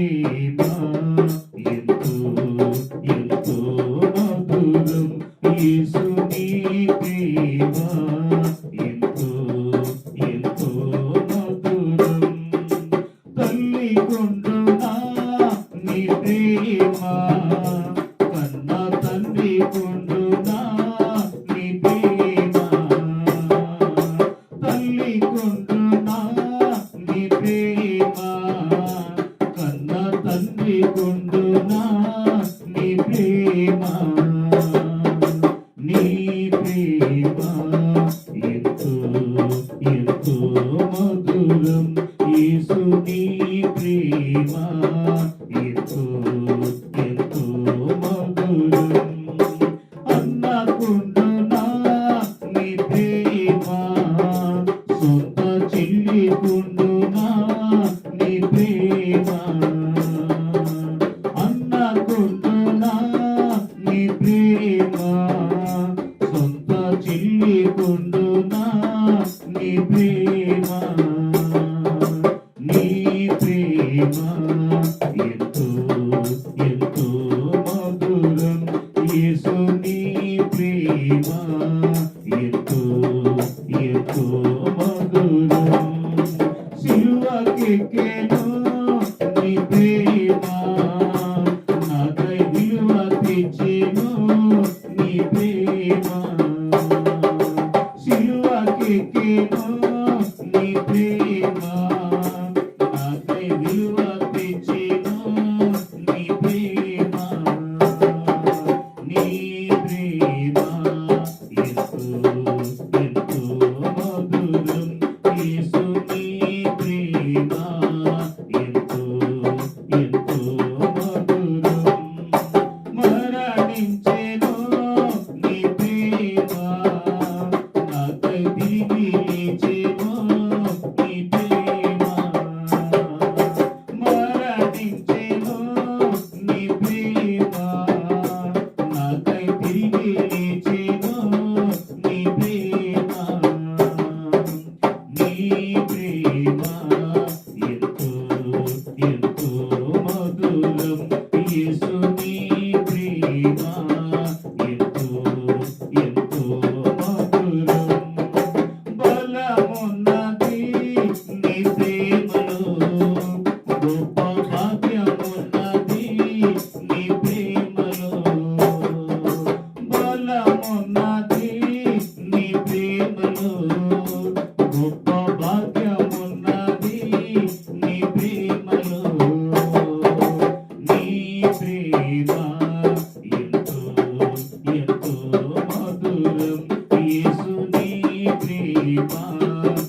ప్రేమ ఎంతో ఎంతో మధురం యేసుని ప్రేమ. ఎంతో ఎంతో మధురం తల్లి కొండునా నీ ప్రేమ. కన్న తల్లి కొండునా నీ ప్రేమ. తల్లి గుండునా నీ ప్రేమ నీ ప్రేమ ఎంతో ఎంతో మధురం. యేసు నీ ప్రేమ ఎంతో ఎంతో మధురం. అన్నకుండునా? నీ ప్రేమ సొంత చెల్లి గుండునా సిలువకి నీ ప్రేమ. నా విలువ issues Shiva.